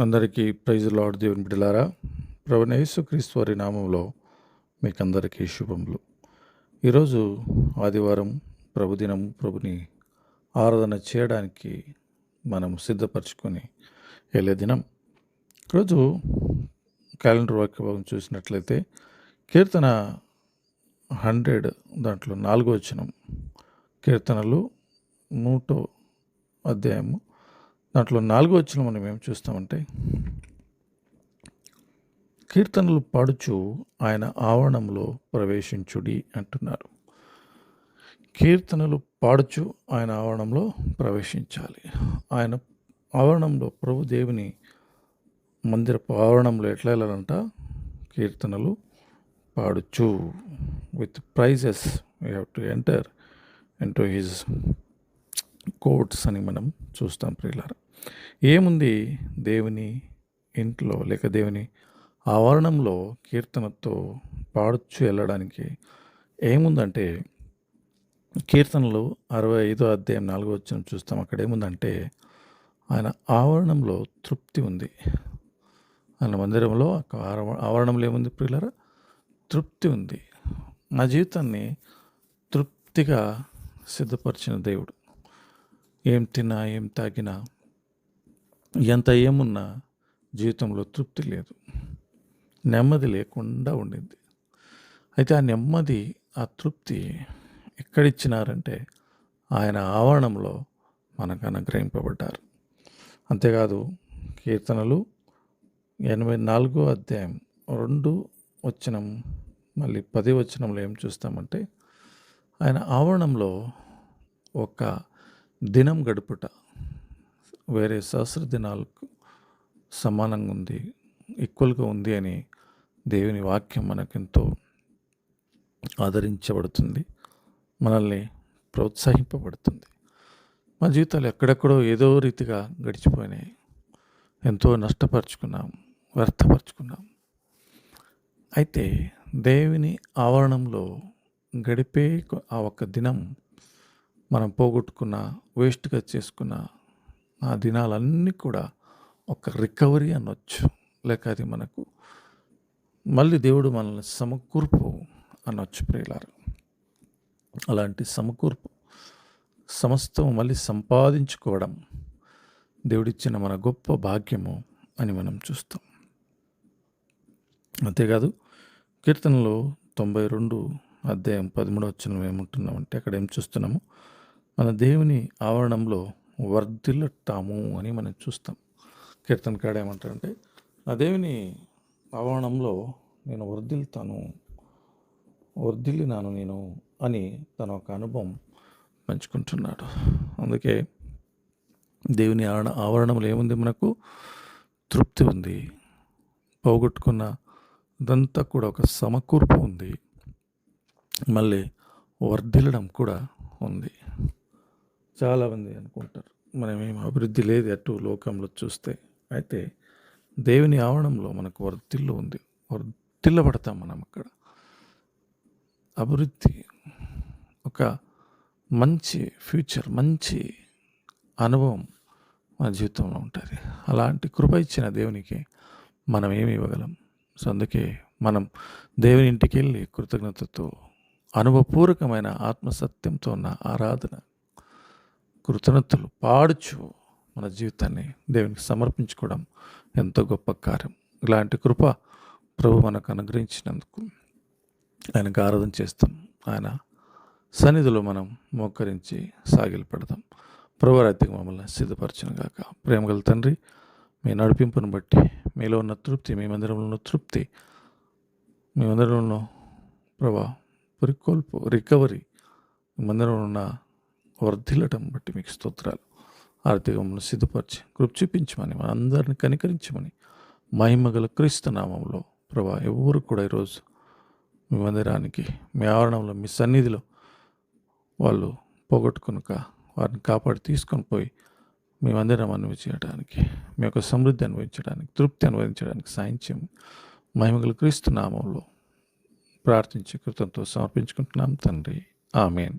అందరికీ praise lord దేవుని బిడ్డలారా ప్రభుని యేసుక్రీస్తు వారి నామంలో మీకందరికీ శుభములు. ఈరోజు ఆదివారం ప్రభుదినం ప్రభుని ఆరాధన చేయడానికి మనం సిద్ధపరచుకొని వెళ్ళే దినం. ఈరోజు క్యాలెండర్ వాక్యభాగం చూసినట్లయితే కీర్తన హండ్రెడ్ దాంట్లో నాలుగో వచనం. కీర్తనలు నూటో అధ్యాయము దాంట్లో నాలుగో వచ్చిన మనం ఏం చూస్తామంటే కీర్తనలు పాడుచు ఆయన ఆవరణంలో ప్రవేశించుడి అంటున్నారు. కీర్తనలు పాడుచు ఆయన ఆవరణంలో ప్రవేశించాలి. ఆయన ఆవరణంలో ప్రభు దేవుని మందిరపు ఆవరణంలో ఎట్లా వెళ్ళాలంట? కీర్తనలు పాడుచు. With praises we have to enter into his courts అని మనం చూస్తాం ప్రియులారా. ఏముంది దేవుని ఇంట్లో లేక దేవుని ఆవరణంలో కీర్తనతో పాడుచు వెళ్ళడానికి? ఏముందంటే కీర్తనలు అరవై ఐదో అధ్యాయం నాలుగో వచ్చిన చూస్తాం. అక్కడ ఏముందంటే ఆయన ఆవరణంలో తృప్తి ఉంది. ఆయన మందిరంలో ఆవ- ఆవరణంలో ఏముంది ప్రియులరా? తృప్తి ఉంది. నా జీవితాన్ని తృప్తిగా సిద్ధపరిచిన దేవుడు. ఏం తిన్నా ఏం తాగినా ఎంత ఏమున్నా జీవితంలో తృప్తి లేదు. నెమ్మది లేకుండా ఉండింది. అయితే ఆ నెమ్మది ఆ తృప్తి ఎక్కడిచ్చినారంటే ఆయన ఆవరణంలో మనకు అనుగ్రహింపబడ్డారు. అంతేకాదు కీర్తనలు ఎనభై నాలుగో అధ్యాయం రెండు వచనం మళ్ళీ పది వచనంలో ఏం చూస్తామంటే ఆయన ఆవరణంలో ఒక దినం గడుపుట వేరే సహస్ర దినాలకు సమానంగా ఉంది ఈక్వల్గా ఉంది అని దేవుని వాక్యం మనకెంతో ఆదరించబడుతుంది మనల్ని ప్రోత్సహింపబడుతుంది. మా జీవితాలు ఎక్కడెక్కడో ఏదో రీతిగా గడిచిపోయినాయి. ఎంతో నష్టపరుచుకున్నాం వ్యర్థపరుచుకున్నాం. అయితే దేవుని ఆవరణంలో గడిపే ఆ ఒక్క దినం మనం పోగొట్టుకున్న వేస్ట్గా చేసుకున్న ఆ దినాలన్నీ కూడా ఒక రికవరీ అనొచ్చు. లేక అది మనకు మళ్ళీ దేవుడు మనల్ని సమకూర్పు అనొచ్చు ప్రియులారు. అలాంటి సమకూర్పు సమస్తం మళ్ళీ సంపాదించుకోవడం దేవుడిచ్చిన మన గొప్ప భాగ్యము అని మనం చూస్తాం. అంతేకాదు కీర్తనలో తొంభై రెండు అధ్యాయం పదమూడు వచ్చిన ఏముంటున్నామంటే అక్కడ ఏం చూస్తున్నాము? మన దేవుని ఆవరణంలో వర్ధిల్లుతాము అని మనం చూస్తాం. కీర్తన కాడ ఏమంటారంటే నా దేవుని ఆవరణంలో నేను వర్ధిల్తాను వర్ధిల్లినాను నేను అని తన ఒక అనుభవం పంచుకుంటున్నాడు. అందుకే దేవుని ఆవరణ ఆవరణంలో ఏముంది మనకు? తృప్తి ఉంది. పోగొట్టుకున్న ఇదంతా కూడా ఒక సమకూర్పు ఉంది. మళ్ళీ వర్ధిల్లడం కూడా ఉంది. చాలామంది అనుకుంటారు. మనమేం అభివృద్ధి లేదు అటు లోకంలో చూస్తే. అయితే దేవుని ఆవరణంలో మనకు వర్తిల్లు ఉంది. వర్ధిల్లబడతాం మనం అక్కడ. అభివృద్ధి ఒక మంచి ఫ్యూచర్ మంచి అనుభవం మన జీవితంలో ఉంటుంది. అలాంటి కృప ఇచ్చిన దేవునికి మనం ఏమి ఇవ్వగలం? సో అందుకే మనం దేవుని ఇంటికి వెళ్ళి కృతజ్ఞతతో అనుభవపూర్వకమైన ఆత్మసత్యంతో ఉన్న ఆరాధన కృతజ్ఞతలు పాడుచు మన జీవితాన్ని దేవునికి సమర్పించుకోవడం ఎంతో గొప్ప కార్యం. ఇలాంటి కృప ప్రభు మనకు అనుగ్రహించినందుకు ఆయనకు ఆరాధన చేస్తాం. ఆయన సన్నిధిలో మనం మోకరించి సాగిలు పెడదాం ప్రభురాత్రికి మమ్మల్ని సిద్ధపరచిన గాక. ప్రేమగల తండ్రి మీ నడిపింపును బట్టి మీలో ఉన్న తృప్తి మీ మందిరంలో ఉన్న తృప్తి మీ మందిరంలో ప్రభా పురికొల్పు రికవరీ మందిరంలో ఉన్న వర్ధిల్లటం బట్టి మీకు స్తోత్రాలు. ఆర్థిక సిద్ధపరిచి కృప్ చూపించమని మన అందరిని కనికరించమని మహిమగల క్రీస్తు నామంలో ప్రభా ఎవరు కూడా ఈరోజు మీ మందిరానికి మీ ఆవరణంలో మీ సన్నిధిలో వాళ్ళు పోగొట్టుకునుక వారిని కాపాడి తీసుకొని పోయి మీ మందిరం అనుభవించడానికి మీ యొక్క సమృద్ధి అనుభవించడానికి తృప్తి అనుభవించడానికి సాయం మహిమగల క్రీస్తు నామంలో ప్రార్థించి కృతంతో సమర్పించుకుంటున్నాం తండ్రి. ఆమెన్.